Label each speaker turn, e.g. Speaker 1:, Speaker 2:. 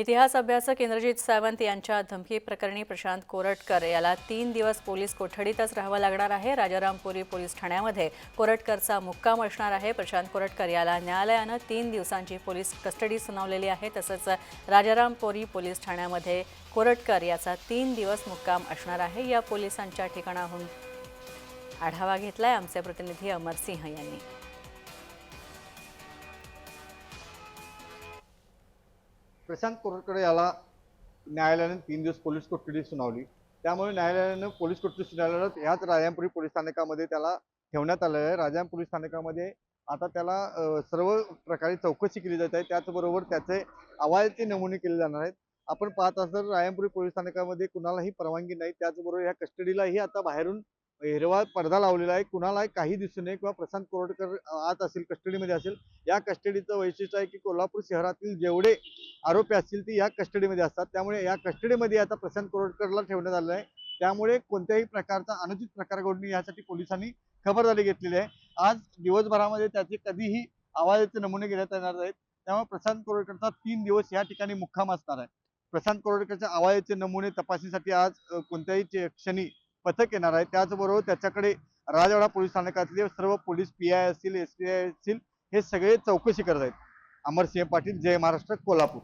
Speaker 1: इतिहास अभ्यासक इंद्रजित सावंत यांच्या धमकी प्रकरणी प्रशांत कोरटकर. याला तीन दिवस पोलीस कोठडीतच राहावं लागणार आहे. राजारामपुरी पोलीस ठाण्यामध्ये कोरटकरचा मुक्काम असणार आहे. प्रशांत कोरटकर याला न्यायालयानं तीन दिवसांची पोलीस कस्टडी सुनावलेली आहे. तसंच राजारामपुरी पोलीस ठाण्यामध्ये कोरटकर याचा तीन दिवस मुक्काम असणार आहे. या पोलिसांच्या ठिकाणाहून आढावा घेतलाय आमचे प्रतिनिधी अमर सिंह यांनी.
Speaker 2: प्रशांत कोरटकर याला न्यायालयाने तीन दिवस पोलीस कोठडी सुनावली. त्यामुळे न्यायालयानं पोलीस कोठडी सुनावल्यानंतर ह्याच राजापुरी पोलीस स्थानकामध्ये त्याला ठेवण्यात आलं आहे. राजाम पोलीस स्थानकामध्ये आता त्याला सर्व प्रकारे चौकशी केली जात आहे. त्याचबरोबर त्याचे अहवालचे नमुने केले जाणार आहेत. आपण पाहत असाल रायमपुरी पोलीस स्थानकामध्ये कुणालाही परवानगी नाही. त्याचबरोबर या कस्टडीलाही आता बाहेरून हिरवा पडदा लावलेला आहे. कुणालाही काही दिसू नये किंवा प्रशांत कोरटकर आत असेल कस्टडीमध्ये असेल या कस्टडीचं वैशिष्ट्य आहे की कोल्हापूर शहरातील जेवढे आरोपी असतील ती या कस्टडीमध्ये असतात. त्यामुळे या कस्टडीमध्ये आता प्रशांत कोरोडकरला ठेवण्यात आलं आहे. त्यामुळे कोणत्याही प्रकारचा अनुचित प्रकार घडून यासाठी पोलिसांनी खबरदारी घेतलेली आहे. आज दिवसभरामध्ये त्याचे कधीही आवाजाचे नमुने घेण्यात येणार आहेत त्यामुळे प्रशांत कोरोडकरचा तीन दिवस या ठिकाणी मुक्काम असणार आहे. प्रशांत कोरोडकरच्या आवाजाचे नमुने तपासणीसाठी आज कोणत्याही चे- क्षणी पथक येणार आहे. त्याचबरोबर त्याच्याकडे राजवाडा पोलीस स्थानकातले सर्व पोलीस पी आय असतील एस पी आय असतील हे सगळे चौकशी करत आहेत. अमरसिंह पाटील जय महाराष्ट्र कोल्हापूर.